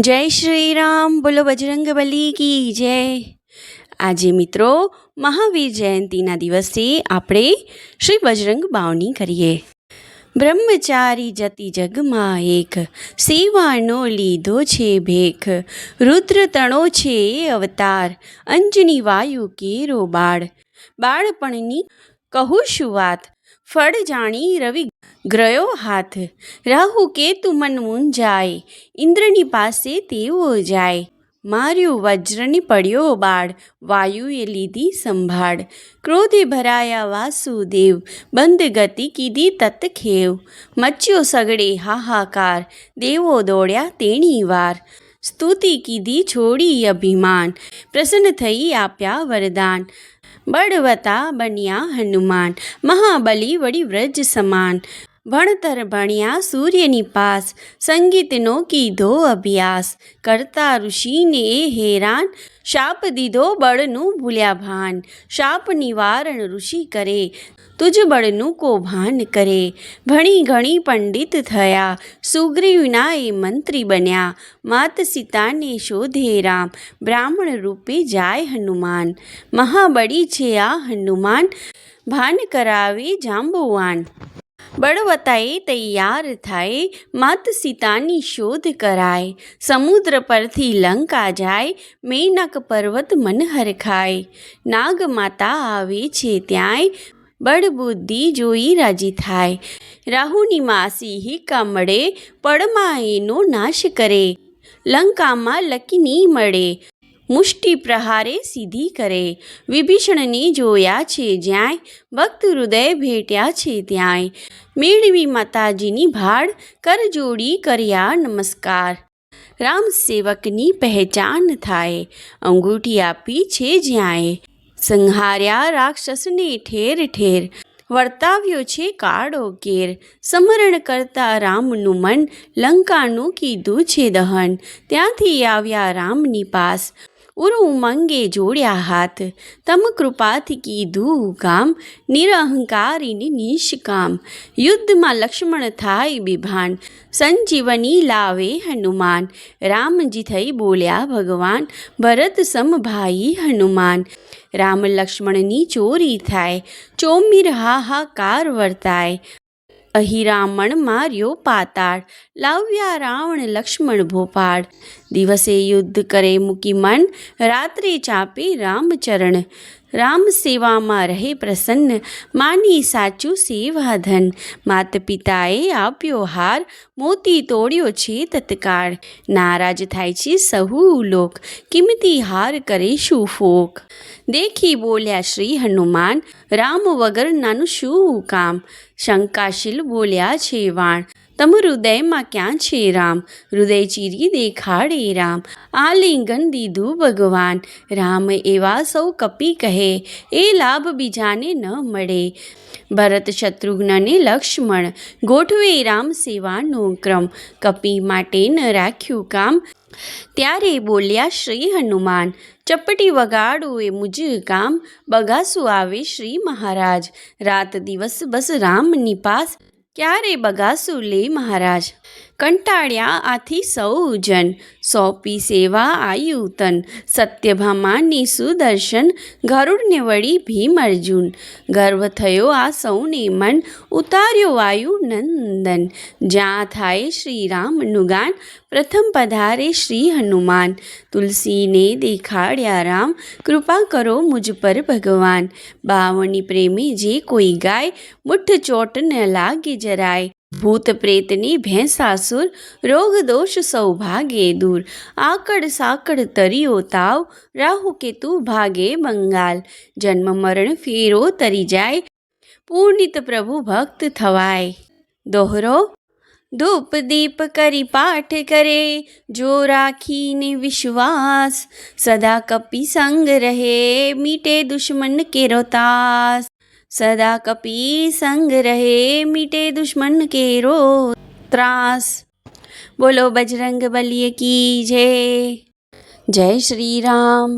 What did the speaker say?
જય શ્રી રામ બોલો બજરંગ બલી કી જય. આજે મિત્રો મહાવીર જયંતીના દિવસે આપણે શ્રી બજરંગ બાવની કરીએ. બ્રહ્મચારી જતી જગમાં એક સેવાનો લીધો છે ભેખ. રુદ્ર તણો છે અવતાર, અંજની વાયુ કેરો બાળ. બાળપણની કહું શું વાત? ફળ જાણી રવિ ગ્રયો હાથ. રાહુ કેતુ મન મૂંઝાય ઇન્દ્રની પાસે તેઓ જાય. માર્યું વજ્રની પડ્યો બાળ. વાયુએ લીધી સંભાળ. ક્રોધે ભરાયા વાસુદેવ. બંધ ગતિ કીધી તત્ખેવ. મચ્યો સગડે હાહાકાર. દેવો દોડ્યા તેણી વાર. સ્તુતિ કીધી છોડી અભિમાન. પ્રસન્ન થઈ આપ્યા વરદાન. બળવતા બન્યા હનુમાન. મહાબલી વળી વ્રજ સમાન. ભણતર ભણ્યા સૂર્યની પાસ. સંગીતનો કીધો અભ્યાસ. કરતા ઋષિને હેરાન શાપ દીધો બળનું ભૂલ્યા ભાન શાપ નિવારણ ઋષિ કરે, તુજ બળનું કૌભાન કરે. ભણી ઘણી પંડિત થયા સુગ્રીવના એ મંત્રી બન્યા. માત સીતાને શોધે રામ, બ્રાહ્મણ રૂપે જાય હનુમાન. મહાબળી છે આ હનુમાન, ભાન કરાવે જાંબુવાન. બળવતાએ તૈયાર થાય, માત સીતાની શોધ કરાય. સમુદ્ર પરથી લંકા જાય, મેનક પર્વત મન હરખાય નાગ માતા આવે છે ત્યાંય, બળબુદ્ધિ જોઈ રાજી થાય. રાહુની માસી હિકા મળે, પડમાં એનો નાશ કરે. લંકામાં લકીની મળે મુષ્ટિ પ્રહારે સીધી કરે. વિભીષણને જોયા છે જ્યાંય ભક્ત હૃદય ભેટ્યા છે ત્યાંય. મેળવી માતાજીની ભાડ કરજોડી કર્યા નમસ્કાર. રામ સેવકની પહેચાન થાય. અંગૂઠી આપી છે જ્યાંય. સંહાર્યા રાક્ષસને ઠેર ઠેર. વર્તાવ્યો છે કાળો કેર. સમરણ કરતા રામનું મન લંકાનું કીધું છે દહન. ત્યાંથી આવ્યા રામની પાસ. ઉર ઉમંગે જોડ્યા હાથ. તમ કૃપાથી કીધું કામ નિરહંકારીની નિષ્કામ યુદ્ધમાં લક્ષ્મણ થાય બિભાન, સંજીવની લાવે હનુમાન. રામજી થઈ બોલ્યા ભગવાન, ભરત સમભાઈ હનુમાન. રામ લક્ષ્મણની ચોરી થાય, ચોમીર હાહાકાર વર્તાય. અહિરામણ માર્યો પાતાળ, લાવ્યા રાવણ, લક્ષ્મણ, ભોપાળ. દિવસે યુદ્ધ કરે મૂકી મન રાત્રે ચાપે રામચરણ. રામ સેવામાં રહે પ્રસન્ન, માની સાચું સેવાધન. માત પિતાએ આપ્યો હાર, મોતી તોડ્યો છે તત્કાળ. નારાજ થાય છે સહુ લોક, કિંમતી હાર કરે શું ફોક. દેખી બોલ્યા શ્રી હનુમાન, રામ વગર નાનું શું કામ? શંકાશીલ બોલ્યા છે વાણ. તમ હૃદયમાં ક્યાં છે રામ? હૃદય ચીરી દેખાડે રામ. આલિંગન દીધું ભગવાન. રામ એવા સૌ કપી કહે, એ લાભ બીજાને ન મળે. ભરત શત્રુઘ્નને લક્ષ્મણ, ગોઠવે રામ સેવાનો ક્રમ. કપી માટે ન રાખ્યું કામ. ત્યારે બોલ્યા શ્રી હનુમાન, ચપટી વગાડો એ મુજ કામ. બગાસું આવે શ્રી મહારાજ. રાત દિવસ બસ રામની પાસ. ક્યારે બગાસું લે મહારાજ? કંટાળ્યા આથી સૌ જન. સોંપી સેવા આયુતન સત્યભામાની સુદર્શન ગરુડને વળી ભીમ અર્જુન. ગર્વ થયો આ સૌને મન. ઉતાર્યો વાયુ નંદન. જ્યાં થાય શ્રી રામનું ગાન પ્રથમ પધારે શ્રી હનુમાન. તુલસીને દેખાડ્યા રામ, કૃપા કરો મુજ પર ભગવાન. બાવણી પ્રેમે જે કોઈ ગાય મુઠ્ઠ ચોટ ન લાગે જરાય ભૂત પ્રેતની ભેંસાસુર રોગ દોષ સૌભાગે દૂર. આકડ સાકડ તરિયો તાવ, રાહુ કેતુ ભાગે બંગાલ. જન્મ મરણ ફેરો તરી જાય પૂર્ણિત પ્રભુ ભક્ત થવાય. દોહરો, ધૂપ દીપ કરી પાઠ કરે, જો રાખીને વિશ્વાસ, સદા કપી સંગ રહે, મીટે દુશ્મન કેરો તાસ. સદા કપી સંગ રહે મીટે દુશ્મન કેરો ત્રાસ બોલો બજરંગ બલીએ કી જય જય શ્રી રામ